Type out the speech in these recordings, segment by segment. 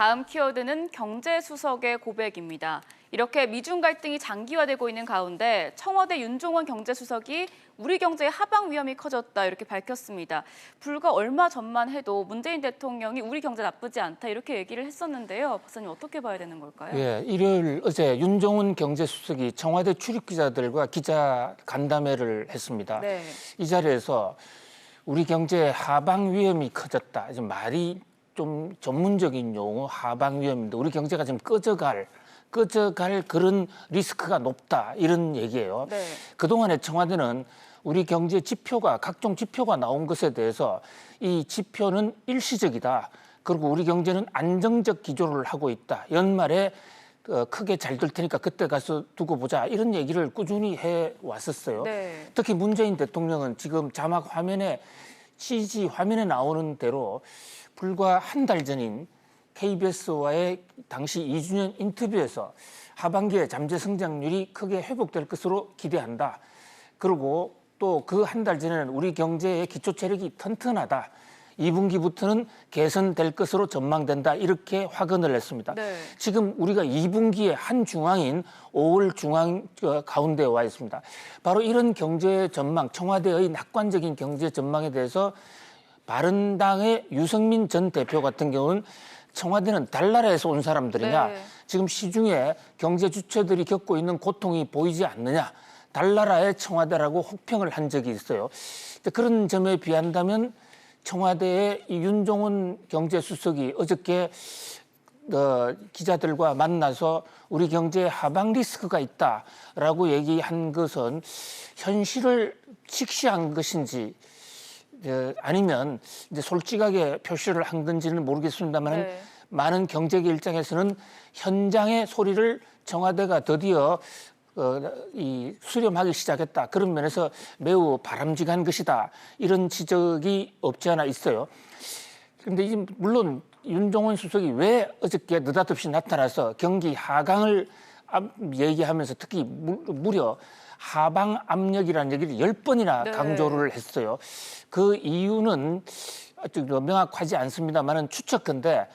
다음 키워드는 경제 수석의 고백입니다. 이렇게 미중 갈등이 장기화되고 있는 가운데 청와대 윤종원 경제수석이 우리 경제의 하방 위험이 커졌다 이렇게 밝혔습니다. 불과 얼마 전만 해도 문재인 대통령이 우리 경제 나쁘지 않다 이렇게 얘기를 했었는데요. 박사님 어떻게 봐야 되는 걸까요? 예, 일요일 어제 윤종훈 경제수석이 청와대 출입 기자들과 기자 간담회를 했습니다. 네. 이 자리에서 우리 경제 하방 위험이 커졌다. 이제 말이 좀 전문적인 용어 하방 위험인데 우리 경제가 지금 꺼져갈 꺼져갈 그런 리스크가 높다 이런 얘기예요. 네. 그동안에 청와대는 우리 경제 지표가 각종 지표가 나온 것에 대해서 이 지표는 일시적이다. 그리고 우리 경제는 안정적 기조를 하고 있다. 연말에 어, 크게 잘 될 테니까 그때 가서 두고 보자. 이런 얘기를 꾸준히 해 왔었어요. 네. 특히 문재인 대통령은 지금 자막 화면에 CG 화면에 나오는 대로 불과 한 달 전인 KBS와의 당시 2주년 인터뷰에서 하반기에 잠재 성장률이 크게 회복될 것으로 기대한다. 그리고 또 그 한 달 전에는 우리 경제의 기초 체력이 튼튼하다. 2분기부터는 개선될 것으로 전망된다. 이렇게 확언을 했습니다. 네. 지금 우리가 2분기의 한 중앙인 5월 중앙 어, 가운데에 와 있습니다. 바로 이런 경제 전망, 청와대의 낙관적인 경제 전망에 대해서 바른당의 유승민 전 대표 같은 경우는 청와대는 달나라에서 온 사람들이냐, 네. 지금 시중에 경제 주체들이 겪고 있는 고통이 보이지 않느냐, 달나라의 청와대라고 혹평을 한 적이 있어요. 그런 점에 비한다면 청와대의 이 윤종훈 경제수석이 어저께 어, 기자들과 만나서 우리 경제에 하방 리스크가 있다라고 얘기한 것은 현실을 직시한 것인지 어, 아니면 이제 솔직하게 표시를 한 건지는 모르겠습니다만 네. 많은 경제계 일장에서는 현장의 소리를 청와대가 드디어 어, 이 수렴하기 시작했다. 그런 면에서 매우 바람직한 것이다. 이런 지적이 없지 않아 있어요. 그런데 이제 물론 윤종원 수석이 왜 어저께 느닷없이 나타나서 경기 하강을 압- 얘기하면서 특히 무- 무려 하방 압력이라는 얘기를 열 번이나 네. 강조를 했어요. 그 이유는 아직 명확하지 않습니다만은 추측컨대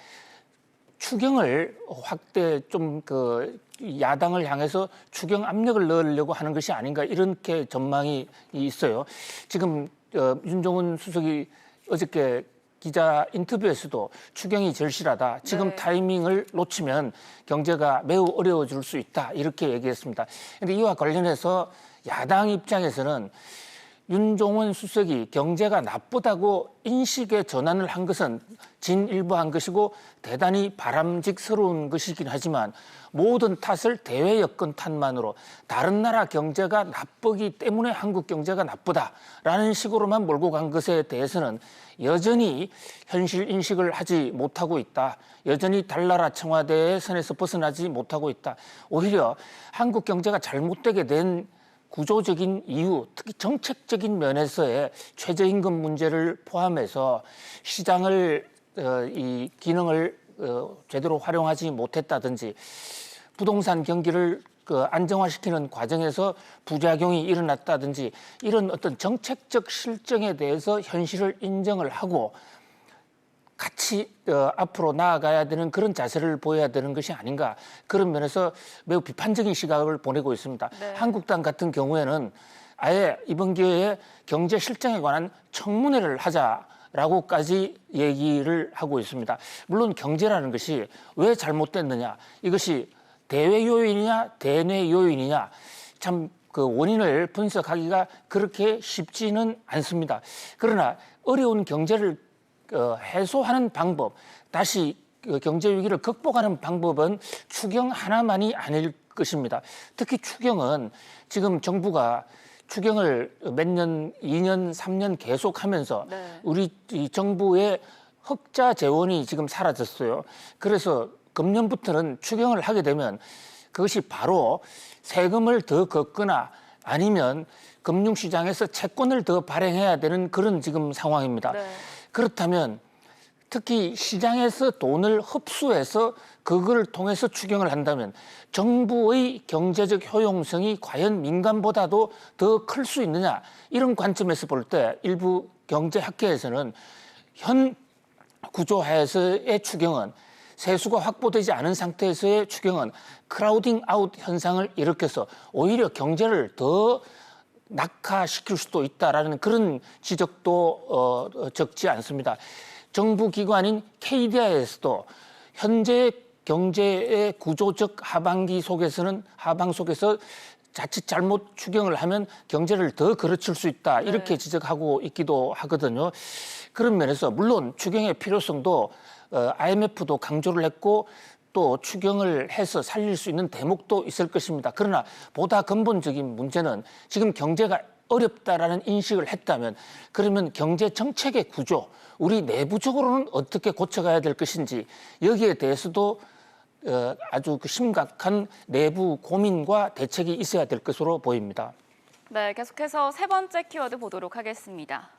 추경을 확대 좀 그 야당을 향해서 추경 압력을 넣으려고 하는 것이 아닌가 이렇게 전망이 있어요. 지금 어, 윤종훈 수석이 어저께 기자 인터뷰에서도 추경이 절실하다. 지금 네. 타이밍을 놓치면 경제가 매우 어려워질 수 있다. 이렇게 얘기했습니다. 그런데 이와 관련해서 야당 입장에서는 윤종원 수석이 경제가 나쁘다고 인식의 전환을 한 것은 진일보한 것이고 대단히 바람직스러운 것이긴 하지만 모든 탓을 대외 여건 탓만으로 다른 나라 경제가 나쁘기 때문에 한국 경제가 나쁘다라는 식으로만 몰고 간 것에 대해서는 여전히 현실 인식을 하지 못하고 있다. 여전히 달나라 청와대의 선에서 벗어나지 못하고 있다. 오히려 한국 경제가 잘못되게 된 구조적인 이유, 특히 정책적인 면에서의 최저임금 문제를 포함해서 시장을 어, 이 기능을 어, 제대로 활용하지 못했다든지 부동산 경기를 그 안정화시키는 과정에서 부작용이 일어났다든지 이런 어떤 정책적 실정에 대해서 현실을 인정을 하고 같이 어, 앞으로 나아가야 되는 그런 자세를 보여야 되는 것이 아닌가 그런 면에서 매우 비판적인 시각을 보내고 있습니다. 네. 한국당 같은 경우에는 아예 이번 기회에 경제 실정에 관한 청문회를 하자 라고까지 얘기를 하고 있습니다. 물론 경제라는 것이 왜 잘못됐느냐 이것이 대외 요인이냐 대내 요인이냐 참 그 원인을 분석하기가 그렇게 쉽지는 않습니다. 그러나 어려운 경제를 어, 해소하는 방법, 다시 그 경제 위기를 극복하는 방법은 추경 하나만이 아닐 것입니다. 특히 추경은 지금 정부가 추경을 몇 년, 2년, 3년 계속하면서 네. 우리 이 정부의 흑자 재원이 지금 사라졌어요. 그래서 금년부터는 추경을 하게 되면 그것이 바로 세금을 더 걷거나 아니면 금융시장에서 채권을 더 발행해야 되는 그런 지금 상황입니다. 네. 그렇다면 특히 시장에서 돈을 흡수해서 그걸 통해서 추경을 한다면 정부의 경제적 효용성이 과연 민간보다도 더 클 수 있느냐? 이런 관점에서 볼 때 일부 경제학계에서는 현 구조 하에서의 추경은 세수가 확보되지 않은 상태에서의 추경은 크라우딩 아웃 현상을 일으켜서 오히려 경제를 더 낙하시킬 수도 있다라는 그런 지적도 어, 적지 않습니다. 정부 기관인 KDI에서도 현재 경제의 구조적 하반기 속에서는 하방 속에서 자칫 잘못 추경을 하면 경제를 더 그르칠 수 있다 이렇게 지적하고 있기도 하거든요. 그런 면에서 물론 추경의 필요성도 어, IMF도 강조를 했고 또 추경을 해서 살릴 수 있는 대목도 있을 것입니다. 그러나 보다 근본적인 문제는 지금 경제가 어렵다라는 인식을 했다면 그러면 경제 정책의 구조, 우리 내부적으로는 어떻게 고쳐가야 될 것인지 여기에 대해서도 어, 아주 그 심각한 내부 고민과 대책이 있어야 될 것으로 보입니다. 네, 계속해서 세 번째 키워드 보도록 하겠습니다.